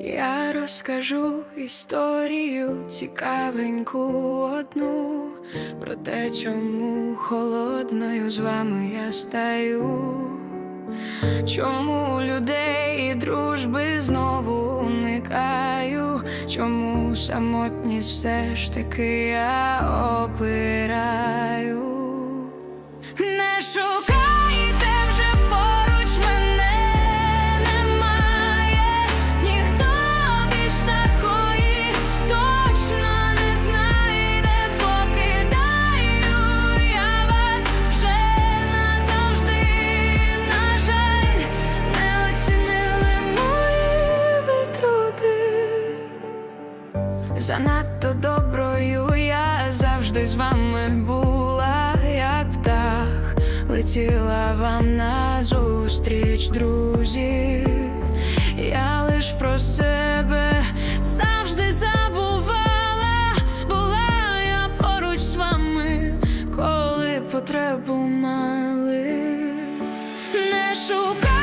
Я розкажу історію цікавеньку одну про те, чому холодною з вами я стаю, чому людей і дружби знову уникаю, чому самотність все ж таки я обираю. Занадто доброю я завжди з вами була, як птах, летіла вам назустріч, друзі. Я лиш про себе завжди забувала, була я поруч з вами, коли потребу мали. Не шукайте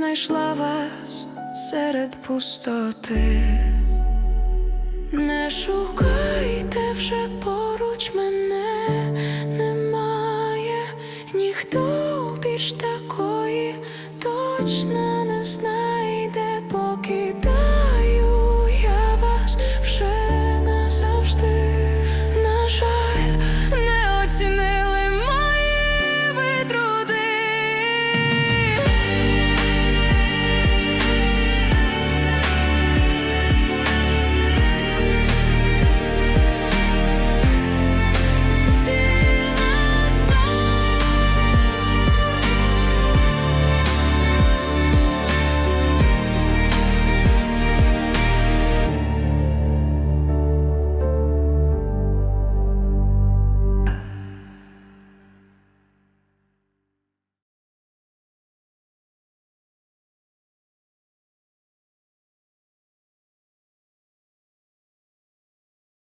знайшла вас серед пустоти.